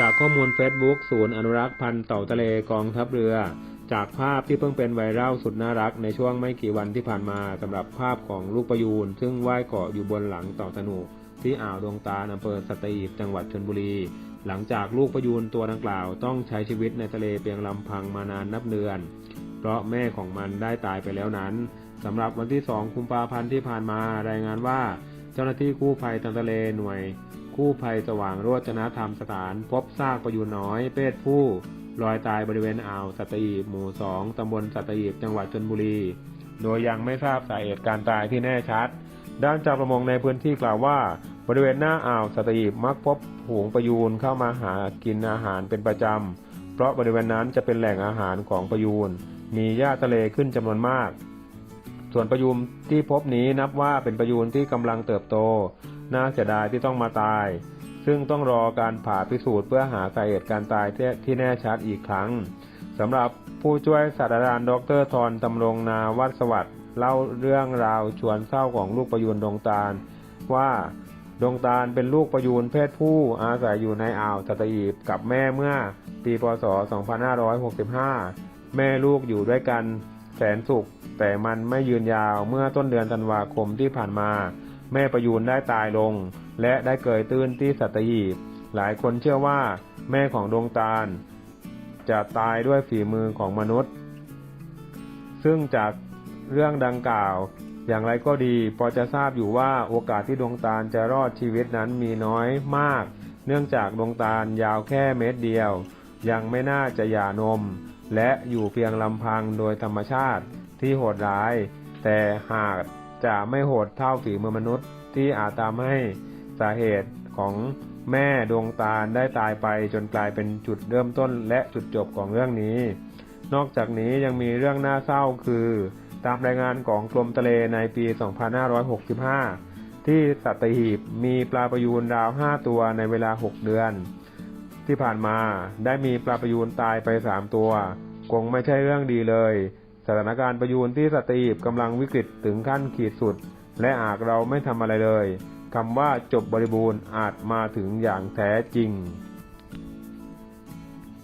จากข้อมูล Facebook ศูนย์อนุรักษ์พันธุ์เต่าทะเลกองทัพเรือ จากภาพที่เพิ่งเป็นไวรัลสุดน่ารักในช่วงไม่กี่วันที่ผ่านมาสำหรับภาพของลูกประยูน ซึ่งว่ายเกาะอยู่บนหลังเต่าตะหนุที่อ่าวดวงตาอำเภอสัตหีบจังหวัดชลบุรี หลังจากลูกประยูนตัวดังกล่าวต้องใช้ชีวิตในทะเลเพียงลำพังมานานนับเดือน เพราะแม่ของมันได้ตายไปแล้วนั้นสำหรับวันที่ 2 กุมภาพันธ์ที่ผ่านมา รายงานว่า เจ้าหน้าที่กู้ภัยทางทะเลหน่วย กู้ภัยสว่างโรจนธรรมสถาน พบซากประยูนน้อยเพศผู้ลอยตายบริเวณอ่าวสัตหีบหมู่2ตำบลสัตหีบจังหวัดชลบุรี โดยยังไม่ทราบสาเหตุการตายที่แน่ชัด ด้านเจ้าประมงในพื้นที่กล่าวว่า บริเวณหน้าอ่าวสัตหีบมักพบฝูงประยูนเข้ามาหากินอาหารเป็นประจำ เพราะบริเวณนั้นจะเป็นแหล่งอาหารของประยูน มีหญ้าทะเลขึ้นจำนวนมาก ส่วนประยูนที่พบนี้นับว่าเป็นประยูนที่กำลังเติบโต น่าเสียดายที่ต้องมาตาย ซึ่งต้องรอการผ่าพิสูจน์เพื่อหาสาเหตุการตายที่ที่แน่ชัดอีกครั้งสำหรับผู้ช่วยศาสตราจารย์ดรทรตำรงนาวัฒสวัสดิ์เล่าเรื่องราวชวนเศร้าของลูกประยูนดงตาล ว่าดงตาลเป็นลูกประยูนเพศผู้อาศัยอยู่ในอ่าวสัตหีบกับแม่เมื่อปีพศ 2565 แม่ลูกอยู่ด้วยกันแสนสุข แต่มันไม่ยืนยาวเมื่อต้นเดือนธันวาคมที่ผ่านมา แม่ประยูนได้ตายลง และได้เกยตื้นที่สัตหีบ หลายคนเชื่อว่า แม่ของดวงตาล จะตายด้วยฝีมือของมนุษย์ ซึ่งจากเรื่องดังกล่าว อย่างไรก็ดีพอจะทราบอยู่ว่าโอกาสที่ดวงตาลจะรอดชีวิตนั้นมีน้อยมาก เนื่องจากดวงตาลยาวแค่เมตรเดียว ยังไม่น่าจะหย่านม และอยู่เพียงลำพังโดยธรรมชาติที่โหดร้าย แต่หาก จะไม่โหดเท่าฝีมือมนุษย์ ที่อาจทำให้สาเหตุของแม่ดวงตาลได้ตายไปจนกลายเป็นจุดเริ่มต้นและจุดจบของเรื่องนี้ นอกจากนี้ยังมีเรื่องน่าเศร้าคือ ตามรายงานของกรมทะเลในปี 2565 ที่สัตหีบมีปลาประยูนราว 5 ตัวในเวลา 6 เดือน ที่ผ่านมาได้มีปลาประยูนตายไป 3 ตัว คงไม่ใช่เรื่องดีเลย สถานการณ์ประยูนที่สตีบกำลังวิกฤตถึงขั้นขีดสุด และหากเราไม่ทำอะไรเลยคำว่าจบบริบูรณ์อาจมาถึงอย่างแท้จริง